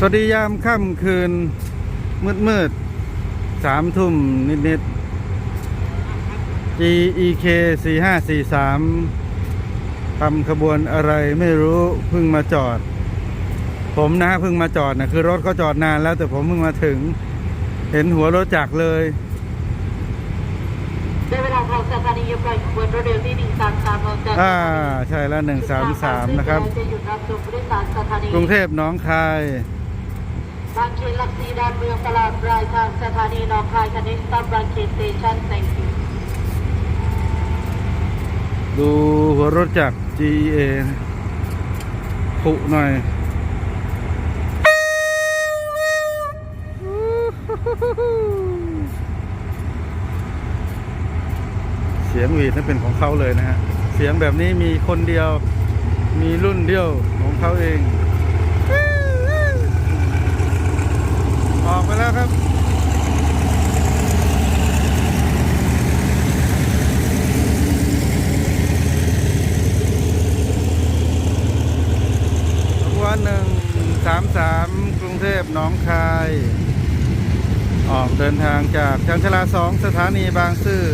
สวัสดียามค่ำคืน มืดมืดสามทุ่มนิดนิดๆ GEK สี่ห้าสี่สามทำขบวนอะไรไม่รู้เพิ่งมาจอด ผมนะเพิ่งมาจอดนะคือรถก็จอดนานแล้ว แต่ผมเพิ่งมาถึง เห็นหัวรถจักรเลยได้เวลาของสถานียปล่อยขบวนรถเร็วที่133ออกจากอ่าใช่แล้วหนึ่งสามสามนะครับจะหยุดรับส่งผู้โดยสารสถานีกรุงเทพหน้องคาย บางเขนหลักสีดานเมืองตลาดปลายทางสถานีหนองคายคณิตับบางเขนสเตชัน thank you ดูหัวรถจักร GEA ผุหน่อย เสียงหวีดนั่นเป็นของเขาเลยนะฮะ เสียงแบบนี้มีคนเดียว มีรุ่นเดียวของเขาเอง ออกไปแล้วครับขบวนหนึ่งสามสามกรุงเทพหนองคาย ออกเดินทางจากชานชลาสองสถานีบางซื่อ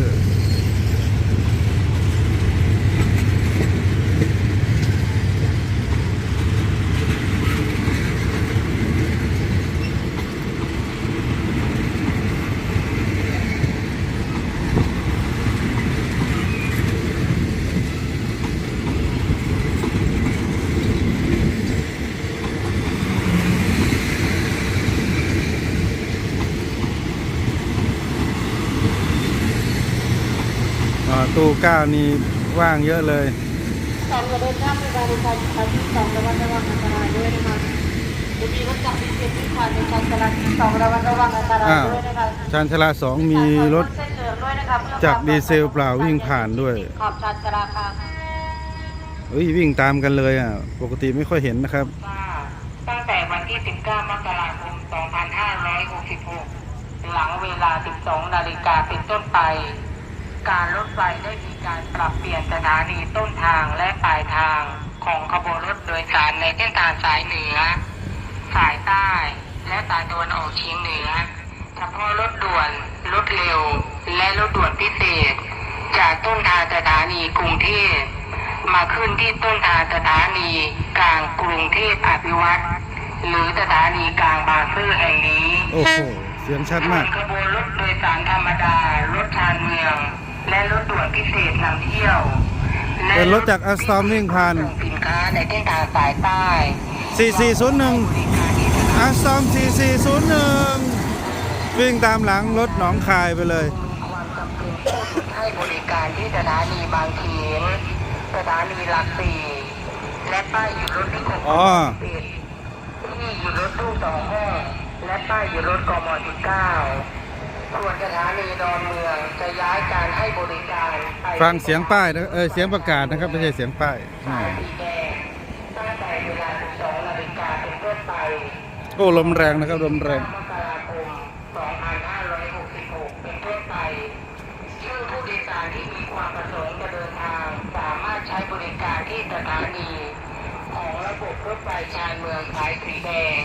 ตู้เก้านี่ว่างเยอะเลยสองกระเดินข้ามไปบริการชั้นที่สองระวังระวังอันตรายด้วยนะคะจะมีรถจักรพิเศษที่ผ่านในชั้นจราจรที่สองระวังระวังอันตรายอ้าวด้วยนะคะชานชาลาสองมีรถเส้นเหลืองด้วยนะคะเพื่อจากดีเซลเปล่าวิ่งผ่านด้วยขอบชานจราค่ะเฮ้ยวิ่งตามกันเลยอะ ปกติไม่ค่อยเห็นนะครับ ตั้งแต่วันที่ 19 มกราคม 2566 หลังเวลา 12 นาฬิกาเป็นต้นไป การรถไฟได้มีการปรับเปลี่ยนสถานีต้นทางและปลายทางของขบวนรถโดยสารในเส้นทางสายเหนือ สายใต้ และสายตะวันออกเฉียงเหนือ เฉพาะรถด่วน รถเร็ว และรถด่วนพิเศษ จากต้นทางสถานีกรุงเทพมาขึ้นที่ต้นทางสถานีกลางกรุงเทพอภิวัตรหรือสถานีกลางบางซื่อแห่งนี้ โอ้โห เสียงชัดมาก ขบวนรถโดยสารธรรมดา รถชานเมือง และรถด่วนพิเศษนำเที่ยวและเป็นรถจาก Alstom วิ่งผ่านส่งสินค้าในเส้นทางสายใต้ 4401อาซอม4401 วิ่งตามหลังรถหนองคายไปเลยความจำเป็นที่สุดให้บริการที่สถานีบางเขนสถานีหลักสี่และป้ายหยุดรถที่กรมอ๋อปิดที่หยุดรถตู้สองห้องและป้ายหยุดรถกมที่เก้าส่วนสถานีดอนเมืองจะย้ายการให้บริการไปฟังเสียงป้ายนะเออเสียงประกาศนะครับไม่ใช่เสียงป้ายอ่าสายสีแดงตั้งแต่เวลา 12นาฬิกาเป็นต้นไปโอ้ลมแรงนะครับลมแรง มกราคม2566 เป็นต้นไป ซึ่งผู้โดยสารที่มีความประสงค์จะเดินทาง สามารถใช้บริการที่สถานี ของระบบรถไฟชานเมืองสายสีแดง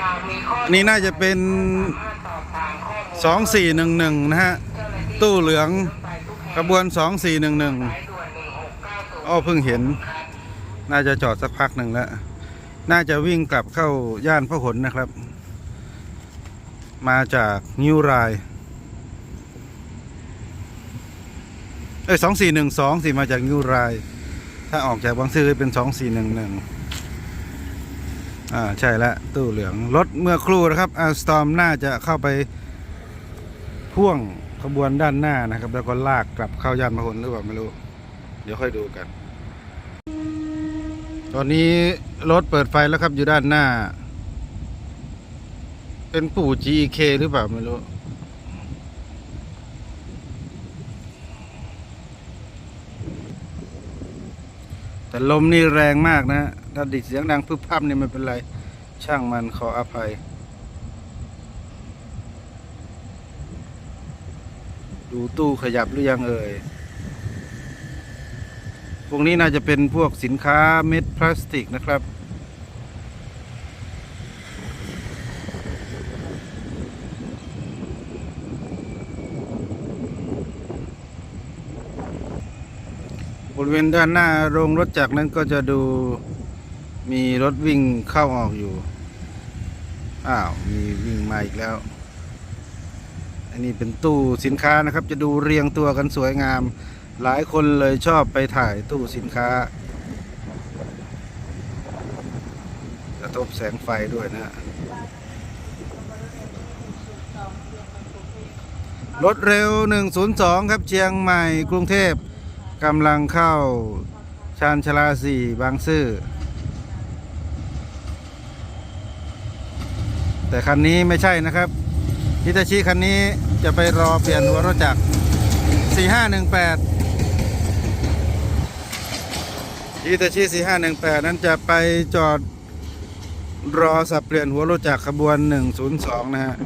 หากมีข้อนี่น่าจะเป็น สามารถสอบถามข้อมูล 2411 นะฮะเจ้าหน้าที่ ตู้เหลืองรถไฟทุกแห่งขบวน 2411อ้อเพิ่งเห็น น่าจะจอดสักพักหนึ่งแล้ว น่าจะวิ่งกลับเข้าย่านพหลนะครับ มาจากนิวราย เอ้ยสองสี่หนึ่งสองสี่มาจากนิวราย ถ้าออกจากบางซื่อเป็นสองสี่หนึ่งหนึ่งอ่าใช่แล้วตู้เหลือง รถเมื่อครู่นะครับอาสตอมน่าจะเข้าไปพ่วง บวนด้านหน้านะครับ แล้วก็ลากกลับเข้าย่านพหลหรือเปล่าไม่รู้ เดี๋ยวค่อยดูกัน ตอนนี้รถเปิดไฟแล้วครับอยู่ด้านหน้า เป็นปู่ GK หรือเปล่าไม่รู้แต่ลมนี่แรงมากนะ ถ้าดิดเสียงดังพึบพับนี่ไม่เป็นไร ช่างมันขออภัย ดูตู้ขยับหรือยังเอ่ย พวกนี้น่าจะเป็นพวกสินค้าเม็ดพลาสติกนะครับ บริเวณด้านหน้าโรงรถจักรนั้นก็จะดูมีรถวิ่งเข้าออกอยู่ อ้าว มีวิ่งมาอีกแล้ว อันนี้เป็นตู้สินค้านะครับ จะดูเรียงตัวกันสวยงาม หลายคนเลยชอบไปถ่ายตู้สินค้า กระทบแสงไฟด้วยนะรถเร็ว 102 ครับเชียงใหม่กรุงเทพกำลังเข้าชานชาลาสี่บางซื่อ แต่คันนี้ไม่ใช่นะครับฮิตาชิคันนี้ จะไปรอเปลี่ยนหัวรถจักร 4518ฮิตาชิ4518 นั้นจะไปจอดรอสับเปลี่ยนหัวรถจักรขบวน 102 นะฮะ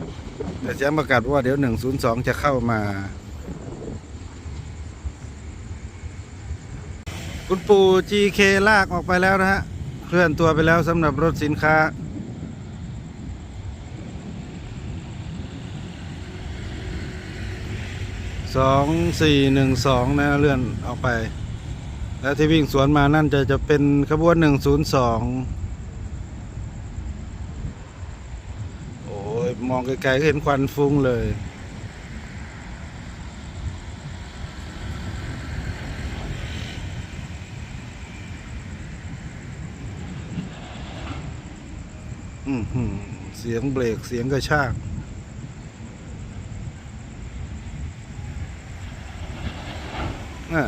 แต่แจ้งประกาศว่าเดี๋ยว 102 จะเข้ามา คุณปู่ GK ลากออกไปแล้วนะฮะ เคลื่อนตัวไปแล้วสำหรับรถสินค้า สองสี่หนึ่งสองนะเลื่อนออกไป แล้วที่วิ่งสวนมานั่นจะจะเป็นขบวนหนึ่งศูนย์สองโอ้ยมองไกลๆก็เห็นควันฟุ้งเลยอือหือเสียงเบรกเสียงกระชาก อะ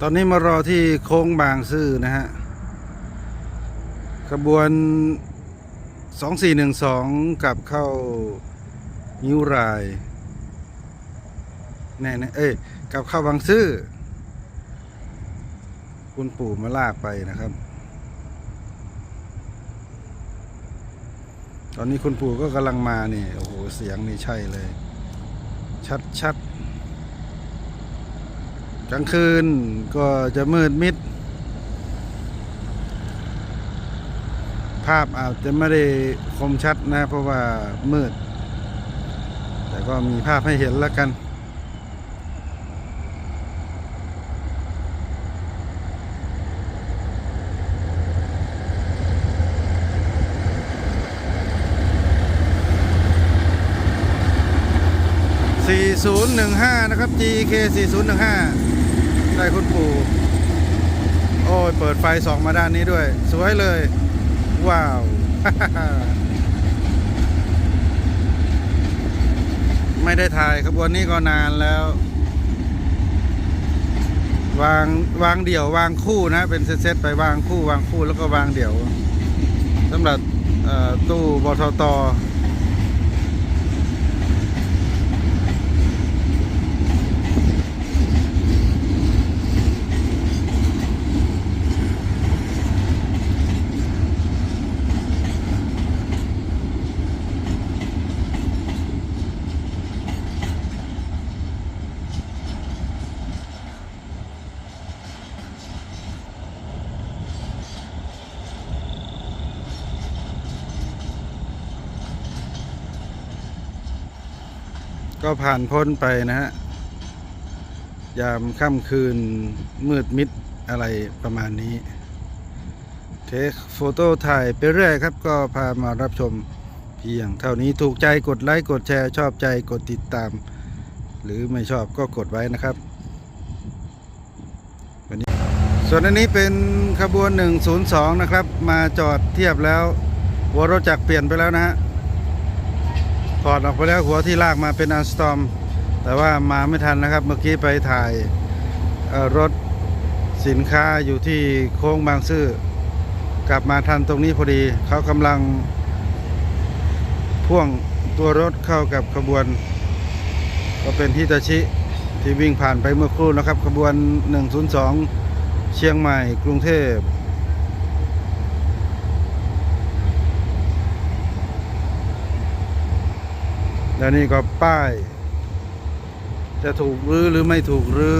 ตอนนี้มารอที่โค้งบางซื่อนะฮะขบวน 2412กลับเข้านิ้วรายแน่ๆเอ้ยกลับเข้าบางซื่อ คุณปู่มาลากไปนะครับ ตอนนี้คุณปู่ก็กำลังมาเนี่โอ้โห เสียงนี่ใช่เลย ชัดชัดกลางคืนก็จะมืดมิด ภาพอาจจะไม่ได้คมชัดนะ เพราะว่ามืด แต่ก็มีภาพให้เห็นแล้วกัน 4015 นะครับ GK 4015 ได้คุณปู่ โอ้ย เปิดไฟส่องมาด้านนี้ด้วย สวยเลย ว้าว ไม่ได้ถ่ายขบวนนี้ก็นานแล้ว วางวางเดี่ยววางคู่นะ เป็นเซตๆไปวางคู่วางคู่แล้วก็วางเดี่ยวสำหรับตู้บทต ก็ผ่านพ้นไปนะฮะ ยามค่ำคืนมืดมิดอะไรประมาณนี้ เทคโฟโต้ถ่ายไปเรื่อยครับ ก็พามารับชมเพียงเท่านี้ถูกใจกดไลค์กดแชร์ชอบใจกดติดตาม หรือไม่ชอบก็กดไว้นะครับวันนี้ส่วนอันนี้เป็นขบวน 102 นะครับ มาจอดเทียบแล้วหัวรถจักรเปลี่ยนไปแล้วนะฮะ ถอดออกไปแล้วหัวที่ลากมาเป็นอันสตอมแต่ว่ามาไม่ทันนะครับ เมื่อกี้ไปถ่ายรถสินค้าอยู่ที่โค้งบางซื่อกลับมาทันตรงนี้พอดี เขากำลัง พ่วงตัวรถเข้ากับขบวน ก็เป็นฮิตาชิที่วิ่งผ่านไปเมื่อครู่นะครับ ขบวน 102 เชียงใหม่กรุงเทพ แล้วนี่ก็ป้าย จะถูกรื้อหรือไม่ถูกรื้อ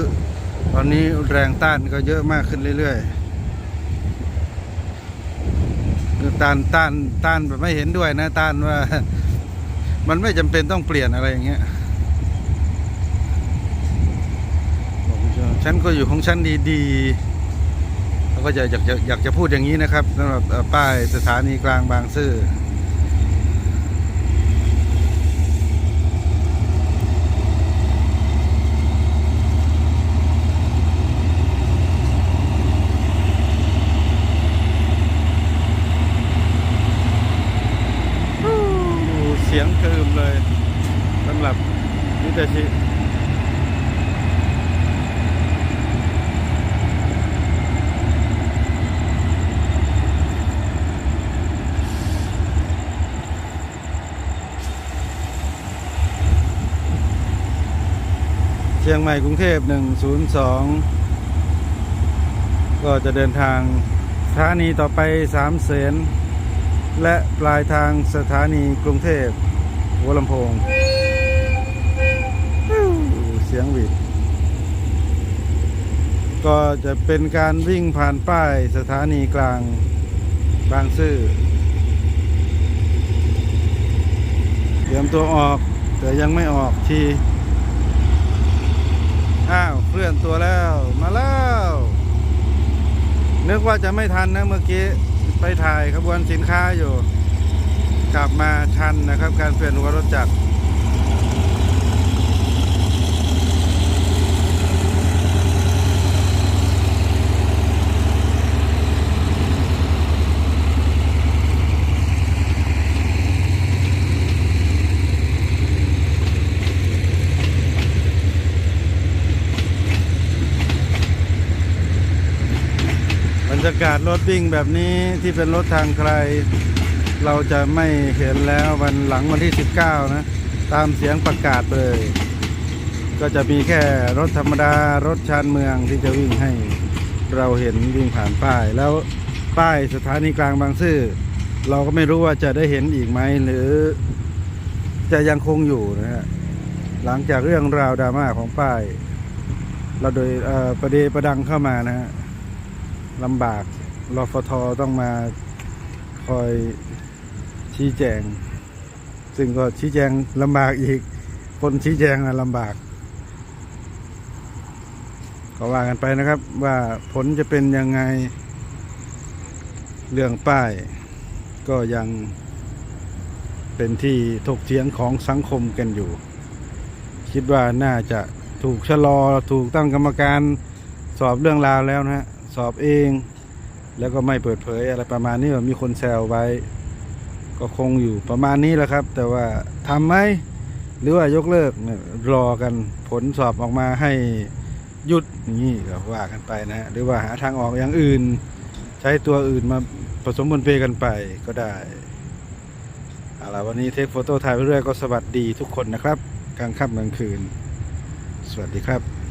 ตอนนี้แรงต้านก็เยอะมากขึ้นเรื่อยๆคือต้านต้านต้านแบบไม่เห็นด้วยนะต้านว่า มันไม่จำเป็นต้องเปลี่ยนอะไรอย่างเงี้ยฉันก็อยู่ของฉันดีๆแล้วก็อยากจะอยากจะพูดอย่างนี้นะครับสำหรับป้ายสถานีกลางบางซื่อ สียงคืมเลยสำหรับนิตาชิเชียงใหม่กรุงเทพ 102 ก็จะเดินทางสถานีต่อไปสามเสน และปลายทางสถานีกรุงเทพหัวลำโพง เสียงหวิดก็จะเป็นการวิ่งผ่านป้ายสถานีกลางบางซื่อเตรียมตัวออกแต่ยังไม่ออกที อ้าวเคลื่อนตัวแล้วมาแล้ว นึกว่าจะไม่ทันนะเมื่อกี้ ไปถ่ายขบวนสินค้าอยู่ กลับมาชันนะครับ การเปลี่ยนหัวรถจักร รยากาศรถวิ่งแบบนี้ที่เป็นรถทางไกล เราจะไม่เห็นแล้ววันหลังวันที่ 19 นะ ตามเสียงประกาศเลย ก็จะมีแค่รถธรรมดารถชานเมืองที่จะวิ่งให้เราเห็นวิ่งผ่านป้าย แล้วป้ายสถานีกลางบางซื่อเราก็ไม่รู้ว่าจะได้เห็นอีกไหมหรือ จะยังคงอยู่นะฮะหลังจากเรื่องราวดราม่าของป้าย เราโดยประเดประดังเข้ามานะฮะ ลำบากรฟทต้องมาคอยชี้แจง ซึ่งก็ชี้แจงลำบากอีก คนชี้แจงนะลำบาก ก็ว่ากันไปนะครับว่าผลจะเป็นยังไงเรื่องป้าย ก็ยังเป็นที่ถกเถียงของสังคมกันอยู่ คิดว่าน่าจะถูกชะลอถูกตั้งกรรมการสอบเรื่องราวแล้วนะฮะ สอบเอง แล้วก็ไม่เปิดเผยอะไรประมาณนี้มีคนแซวไว้ ก็คงอยู่ประมาณนี้แหละครับ แต่ว่าทำไหมหรือว่ายกเลิกรอกันผลสอบออกมาให้หยุดอย่างนี้ก็ว่ากันไปนะฮะหรือว่าหาทางออกอย่างอื่น ใช้ตัวอื่นมาผสมบนเปกันไปก็ได้เอาล่ะวันนี้เทคโฟโต้ถ่ายไปเรื่อยก็สวัสดีทุกคนนะครับ กลางค่ำกลางคืน สวัสดีครับ